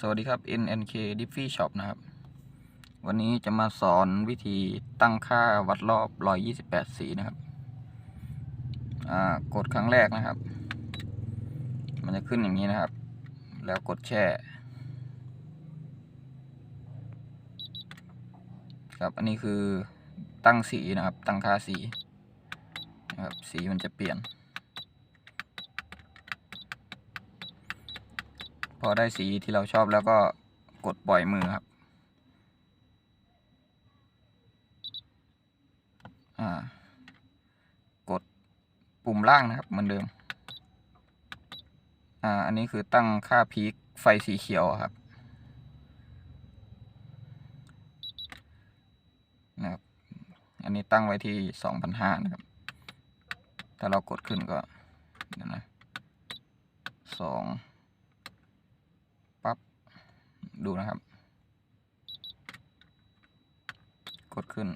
สวัสดีครับ NNK Diffy Shop นะครับ วันนี้จะมาสอนวิธีตั้งค่าวัดรอบ 128 สีนะครับ กดครั้งแรกนะครับ มันจะขึ้นอย่างนี้นะครับ แล้วกดแช่ ครับ อันนี้คือตั้งสีนะครับ ตั้งค่าสีนะครับ สีมันจะเปลี่ยน อได้สีที่เราชอบแล้วก็กดปล่อยมือครับอ่ากดปุ่มล่างนะครับเหมือนเดิม อ่า อันนี้คือตั้งค่าพีคไฟสีเขียวครับนะครับ อันนี้ตั้งไว้ที่สองพันห้านะครับ ถ้าเรากดขึ้นก็เดี๋ยวนะสอง ดูนะครับ กดขึ้น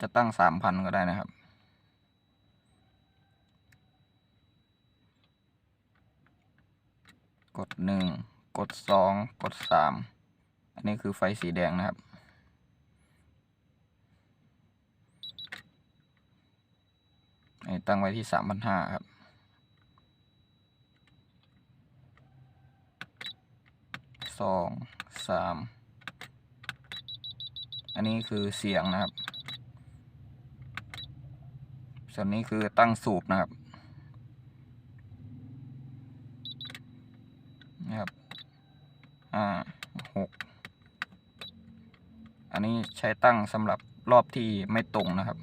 จะตั้งสามพันก็ได้นะครับ กดหนึ่งกดสองกดสามอันนี้คือไฟสีแดงนะครับตั้งไว้ที่สามพันห้าครับ สองสามอันนี้คือเสียงนะครับ ส่วนนี้คือตั้งสูบนะครับนะครับอ่าหกอันนี้ใช้ตั้งสำหรับรอบที่ไม่ตรงนะครับ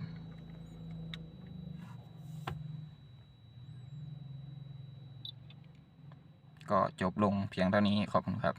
ก็จบลงเพียงเท่านี้ขอบคุณครับ